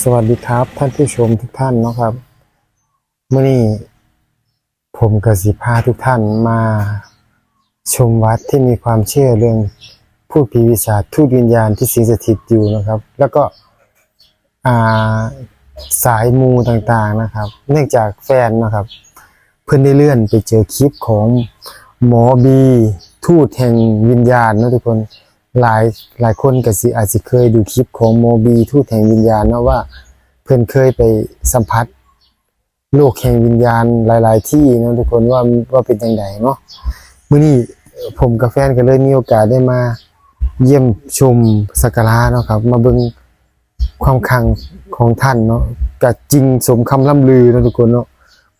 สวัสดีครับท่านผู้ชมทุกท่านนะครับเมื่อนี้ผมกสิพาทุกท่านมาชมวัดที่มีความเชื่อเรื่องพูดผีวิชาทูตวิญญาณที่สิงสถิตอยู่นะครับ แล้วก็สายมูต่างๆนะครับ เนื่องจากแฟนนะครับ เพื่อนได้เลื่อนไปเจอคลิปของหมอบี ทูตแห่งวิญญาณนะทุกคน หลายหลายคนก็สิอาจจะเคยดูคลิปของหมบีทูตแห่งวิญญาณเนาะว่า เพื่อนเคยไปสัมผัสโลกแห่งวิญญาณหลาย ๆ ที่เนะทุกคนว่าว่าเป็นยังไงเนาะมื้อนี้ผมกับแฟนก็เลยมีโอกาสได้มาเยี่ยมชมสักการะเนาะครับ มาเบิ่งความคังของท่านเนาะก็จริงสมคำล่ำลือเนะทุกคนเนาะ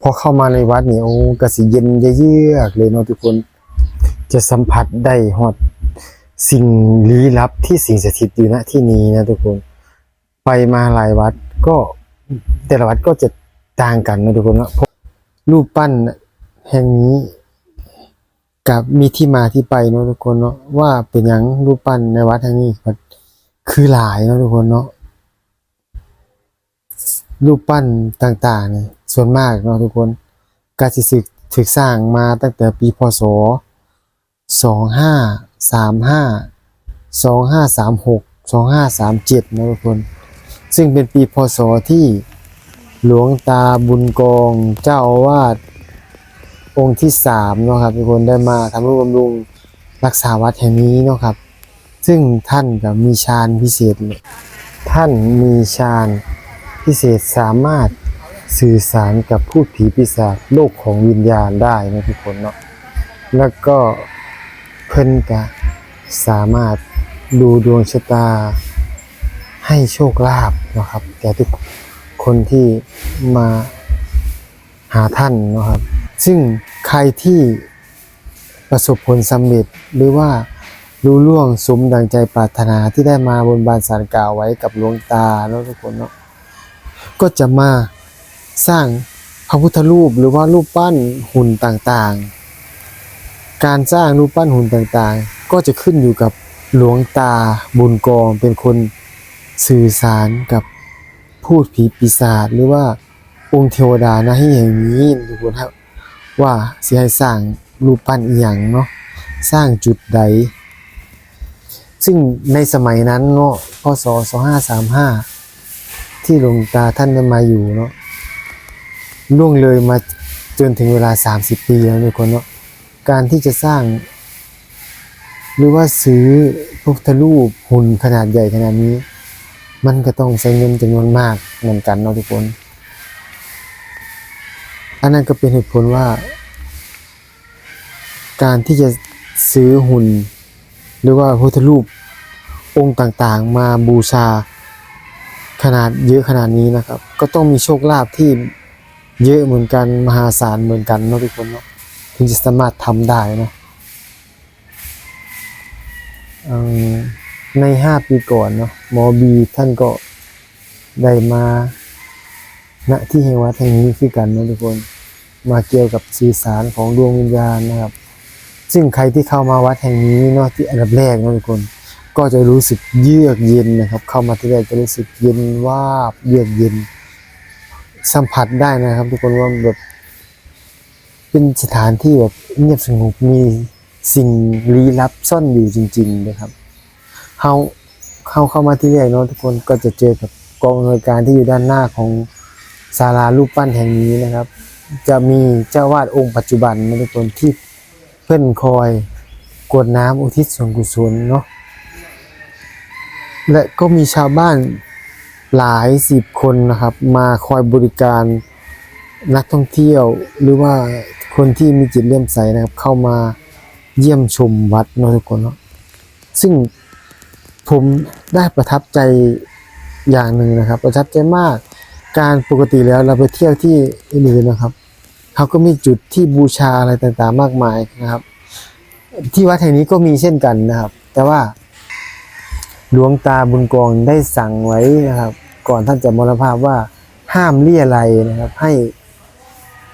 พอเข้ามาในวัดนี่โอ้กสิเย็นเยือกเลยเนาะทุกคน จะสัมผัสได้ฮอด สิ่งลี้ลับที่สิงสถิตอยู่ณที่นี้นะทุกคน ไปมาหลายวัดก็แต่ละวัดก็จะต่างกันนะทุกคนเนาะพบรูปปั้นแห่งนี้กับมีที่มาที่ไปเนาะทุกคนเนาะว่าเป็นหยังรูปปั้นในวัดแห่งนี้ครับคือหลายเนาะทุกคนเนาะรูปปั้นต่างๆนี่ส่วนมากเนาะทุกคนการสิสึกถึกสร้างมาตั้งแต่ปีพศสองห้า 2535 2536 2537นะทุกคน ซึ่งเป็นปีพศที่หลวงตาบุญกองเจ้าอาวาสองค์ที่สามเนาะครับทุกคนได้มาทำรูปบำรุงรักษาวัดแห่งนี้เนาะครับ ซึ่งท่านก็มีฌานพิเศษเลยท่านมีฌานพิเศษสามารถสื่อสารกับพูดผีปีศาจโลกของวิญญาณได้นะทุกคนเนาะแล้วก็ เพิ่นก็สามารถดูดวงชะตา ให้โชคลาภนะครับแก่ทุกคนที่มาหาท่านนะครับ ซึ่งใครที่ประสบผลสำเร็จหรือว่ารู้ล่วงสมดังใจปรารถนาที่ได้มาบนบานสารกล่าวไว้กับหลวงตาเนาะทุกคนเนาะก็จะมาสร้างพระพุทธรูปหรือว่ารูปปั้นหุ่นต่างๆ การสร้างรูปปั้นหุ่นต่างๆ ก็จะขึ้นอยู่กับหลวงตาบุญกองเป็นคนสื่อสารกับพูดผีปีศาจหรือว่าองค์เทวดานะให้อย่างนี้ทุกคนครับว่าสิให้สร้างรูปปั้นอีหยังเนาะสร้างจุดใด ซึ่งในสมัยนั้นเนาะพศ2535 ที่หลวงตาท่านได้มาอยู่เนาะล่วงเลยมาจนถึงเวลา 30 ปีแล้วทุกคนเนาะ การที่จะสร้าง หรือว่าซื้อพระพุทธรูปหุ่นขนาดใหญ่ขนาดนี้ มันก็ต้องใช้เงินจำนวนมากเหมือนกันเนาะทุกคน อันนั้นก็เป็นเหตุผลว่า การที่จะซื้อหุ่น หรือว่าพุทธรูปองค์ต่างๆ มาบูชาขนาดเยอะขนาดนี้นะครับ ก็ต้องมีโชคลาภที่เยอะเหมือนกันมหาศาลเหมือนกันเนาะทุกคนเนาะ งจะสามารถทำได้นะในห้าปีก่อนเนาะหมอบีท่านก็ได้มาณที่แห่งวัดแห่งนี้คือกันนะทุกคนมาเกี่ยวกับสื่อสารของดวงวิญญาณนะครับ ซึ่งใครที่เข้ามาวัดแห่งนี้เนาะที่อันดับแรกนะทุกคน ก็จะรู้สึกเยือกเย็นนะครับ เข้ามาที่แรกจะรู้สึกเย็นว่าเยือกเย็น สัมผัสได้นะครับ ทุกคนว่าแบบ เป็นสถานที่แบบเงียบสงบมีสิ่งลี้ลับซ่อนอยู่จริง ๆ นะครับเฮาเข้าเข้ามาที่แรกเนาะทุกคนก็จะเจอกับกองอำนวยการที่อยู่ด้านหน้าของศาลารูปปั้นแห่งนี้นะครับ จะมีเจ้าวาดองค์ปัจจุบันนะทุกคนที่เพื่อนคอยกวดน้ำอุทิศส่วนกุศลเนาะและก็มีชาวบ้านหลายสิบคนนะครับ มาคอยบริการนักท่องเที่ยวหรือว่า คนที่มีจิตเลื่อมใสนะครับ เข้ามาเยี่ยมชมวัดเนาะทุกคนเนาะซึ่งผมได้ประทับใจอย่างหนึ่งนะครับ ประทับใจมากการปกติแล้วเราไปเที่ยวที่อื่นนะครับเขาก็มีจุดที่บูชาอะไรต่างๆ มากมายนะครับ ที่วัดแห่งนี้ก็มีเช่นกันนะครับ แต่ว่าหลวงตาบุญกองได้สั่งไว้นะครับ ก่อนท่านจะมรณภาพว่าห้ามเลี่ยไรนะครับ ให้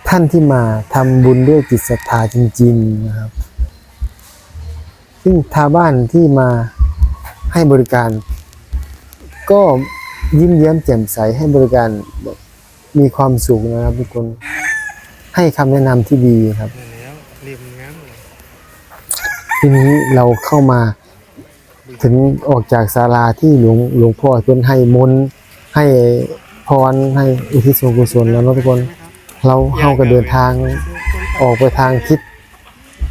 ท่านที่มาทำบุญด้วยจิตศรัทธาจริงๆนะครับ ซึ่งชาวบ้านที่มาให้บริการ ก็ยิ้มแย้มแจ่มใสให้บริการมีความสุขนะครับทุกคนให้คำแนะนำที่ดีครับทีนี้เราเข้ามาถึงออกจากศาลาที่หลวงหลวงพ่อเพิ่นให้มนให้พรให้อุทิศส่วนกุศลแล้วนะทุกคน เราเฮาก็เดินทางออกไปทางทิศ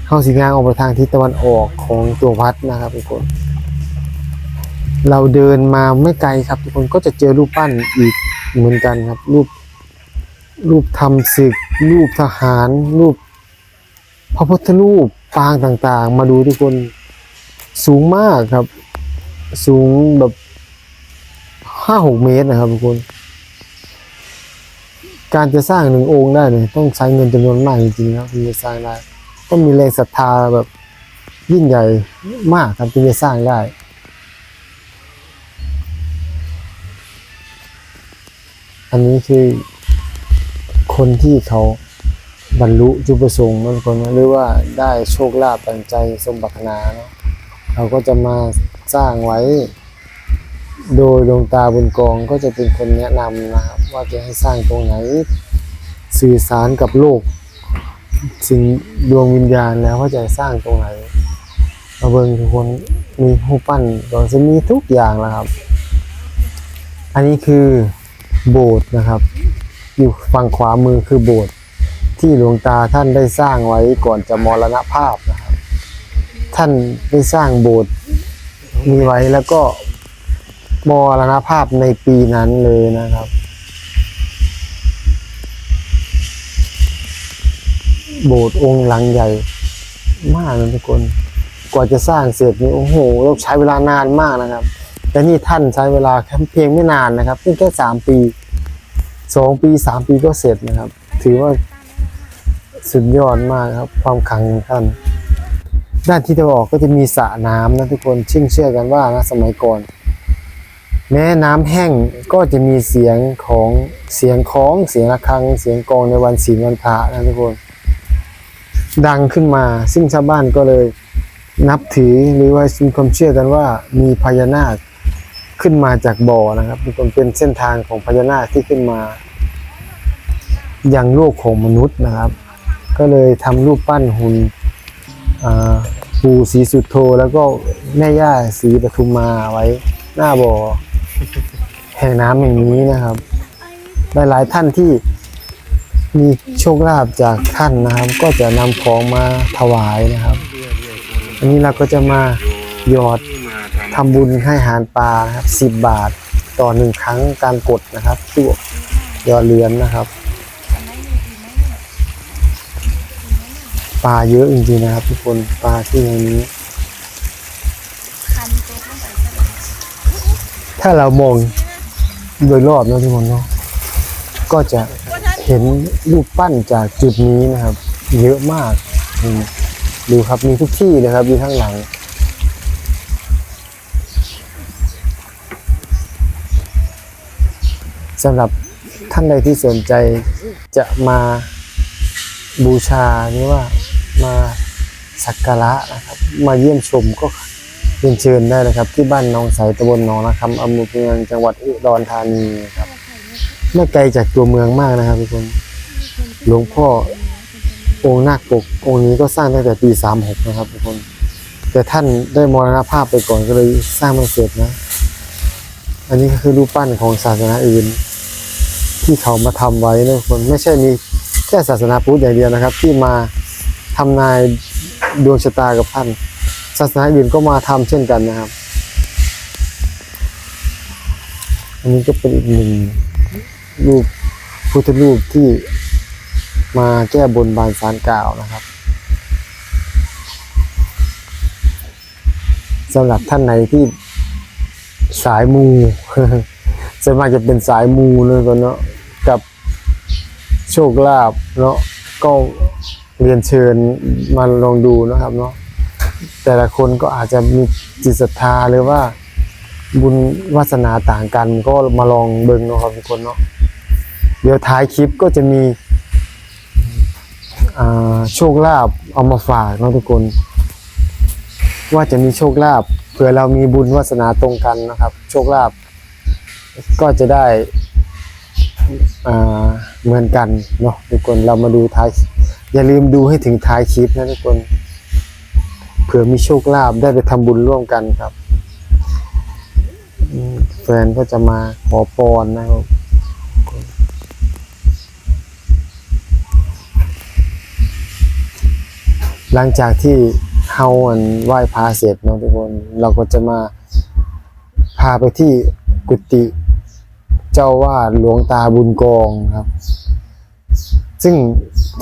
เฮาสิงางออกไปทางทิศตะวันออกของตัววัดนะครับทุกคน เราเดินมาไม่ไกลครับทุกคนก็จะเจอรูปปั้นอีกเหมือนกันครับ รูปรูปทำศึก รูปทหาร รูปพระพุทธรูปปางต่างๆ มาดูทุกคนสูงมากครับ สูงแบบห้าหกเมตรนะครับทุกคน การจะสร้างหนึ่งองค์ได้เนี่ยต้องใช้เงินจำนวนมากจริงๆครับถึงจะสร้างได้ต้องมีแรงศรัทธาแบบยิ่งใหญ่มากครับถึงจะสร้างได้อันนี้คือคนที่เขาบรรลุจุดประสงค์นั่นคนหรือว่าได้โชคลาภตั้งใจสมปรารถนาเนาะเราก็จะมาสร้างไว้ โดยดวงตาบุญกองก็จะเป็นคนแนะนำนะครับว่าจะให้สร้างตรงไหนสื่อสารกับโลก สิ่งดวงวิญญาณแล้วว่าจะสร้างตรงไหนมาเบิ่งทุกคนมีรูปปั้นก็จะมีทุกอย่างแล้วครับ อันนี้คือโบสถ์นะครับ อยู่ฝั่งขวามือคือโบสถ์ที่หลวงตาท่านได้สร้างไว้ก่อนจะมรณภาพนะครับ ท่านได้สร้างโบสถ์นี้ไว้แล้วก็ มรณภาพในปีนั้นเลยนะครับ โบสถ์องค์หลังใหญ่ มากนะทุกคน กว่าจะสร้างเสร็จนี่โอ้โหต้องใช้เวลานานมากนะครับ แต่นี่ท่านใช้เวลาแค่เพียงไม่นานนะครับเพียงแค่สามปีสองปีสามปีก็เสร็จนะครับ ถือว่าสุดยอดมากครับ ความขังของท่านด้านที่ตะวันออกก็จะมีสระน้ำนะทุกคนเชื่อเชื่อกันว่านะสมัยก่อน แม้น้ำแห้งก็จะมีเสียงของเสียงของเสียงระฆัง เสียงกองในวันศีลวันพระนะทุกคน ดังขึ้นมาซึ่งชาวบ้านก็เลยนับถือหรือว่ามีความเชื่อกันว่ามีพญานาคขึ้นมาจากบ่อนะครับทุกคนเป็นเส้นทางของพญานาคที่ขึ้นมายังโลกของมนุษย์นะครับ ก็เลยทำรูปปั้นหุ่นอ่าปู่ศรีสุโธแล้วก็แม่ย่าศรีปทุมมาไว้หน้าบ่อ แห่งน้ำแห่างนี้นะครับหลายๆท่านที่มีโชคลาภจากท่านนะครับ ก็จะนำของมาถวายนะครับ อันนี้เราก็จะมาหยอดที่มาททำบุญให้หารปลาครับสิบบาทต่อหนึ่งครั้งการกดนะครับตัวหยอดเหรียญนะครับปลาเยอะจริงๆนะครับทุกคนปลาที่ในนี้ ถ้าเรามองโดยรอบนะทุกคนเนาะก็จะเห็นรูปปั้นจากจุดนี้นะครับ เยอะมากดูครับมีทุกที่เลยครับอยู่ข้างหลังสำหรับท่านใดที่สนใจจะมาบูชาหรือว่ามาสักการะนะครับ มาเยี่ยมชมก็ เรียนเชิญได้นะครับ ที่บ้านหนองใสตำบลหนองนาคำอำเภอเมืองจังหวัดอุดรธานีครับไม่ไกลจากตัวเมืองมากนะครับทุกคนหลวงพ่อองค์นาคปกองค์นี้ก็สร้างตั้งแต่ปี36นะครับทุกคน แต่ท่านได้มรณภาพไปก่อนก็เลยสร้างไม่เสร็จนะ อันนี้ก็คือรูปปั้นของศาสนาอื่น ที่เขามาทำไว้นะทุกคนไม่ใช่มีแค่ศาสนาพุทธอย่างเดียวนะครับ ที่มาทำนายดวงชะตากับท่าน ศาสนาอื่นก็มาทำเช่นกันนะครับ อันนี้ก็เป็นอีกหนึ่งรูปพุทธรูปที่มาแก้บนบานสารกล่าวนะครับสำหรับท่านไหนที่สายมูส่วนมากจะเป็นสายมูเลยก็เนาะกับโชคลาภเนาะก็เรียนเชิญมาลองดูนะครับเนาะ แต่ละคนก็อาจจะมีจิตศรัทธาหรือว่าบุญวาสนาต่างกันก็มาลองเบิ่งเนาะครับทุกคนเนาะเดี๋ยวท้ายคลิปก็จะมีโชคลาภเอามาฝากเนาะทุกคน ว่าจะมีโชคลาภเผื่อเรามีบุญวาสนาตรงกันนะครับ โชคลาภก็จะได้เหมือนกันเนาะทุกคนเรามาดูท้าย อย่าลืมดูให้ถึงท้ายคลิปนะทุกคน เผื่อมีโชคลาภได้ไปทำบุญร่วมกันครับแฟนก็จะมาขอพรนะครับหลังจากที่เฮาอันไหว้พระเสร็จเนาะทุกคน เราก็จะมาพาไปที่กุฏิเจ้าวาดหลวงตาบุญกองครับ ซึ่ง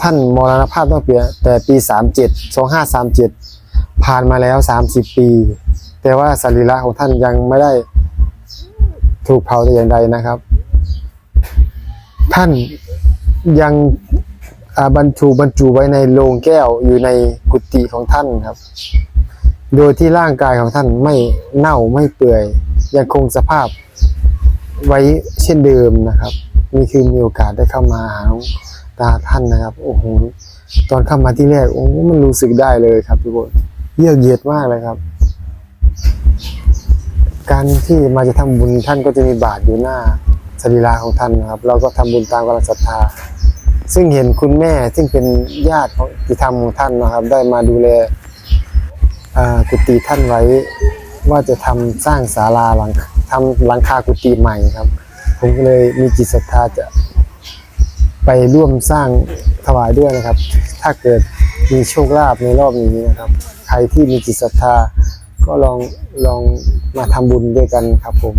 ท่านมรณภาพตั้งแต่แต่ปีสามเจ็ดสองห้าสามเจ็ด ผ่านมาแล้วสามสิบปี แต่ว่าสรีระของท่านยังไม่ได้ถูกเผาแต่อย่างใดนะครับ ท่านยังบรรจุบรรจุไว้ในโลงแก้วอยู่ในกุฏิของท่านครับ โดยที่ร่างกายของท่านไม่เน่าไม่เปื่อย ยังคงสภาพไว้เช่นเดิมนะครับนี่คือมีโอกาสได้เข้ามาหาหลวงตาท่านนะครับ โอ้โหตอนเข้ามาที่แรกโอ้โหมันรู้สึกได้เลยครับทุกคน เยี่ยวเยียดมากเลยครับ การที่มาจะทำบุญท่านก็จะมีบาทอยู่หน้าสรีระของท่านนะครับ เราก็ทำบุญตามกำลังศรัทธา ซึ่งเห็นคุณแม่ซึ่งเป็นญาติของกิธรรมของท่านนะครับ ได้มาดูแลกุฏิท่านไว้ว่าจะทำสร้างศาลาหลังทำหลังคากุฏิใหม่ครับ ผมก็เลยมีจิตศรัทธาจะไปร่วมสร้างถวายด้วยนะครับ ถ้าเกิด มีโชคลาภในรอบนี้นะครับ ใครที่มีจิตศรัทธา ก็ลองลองมาทำบุญด้วยกันครับผม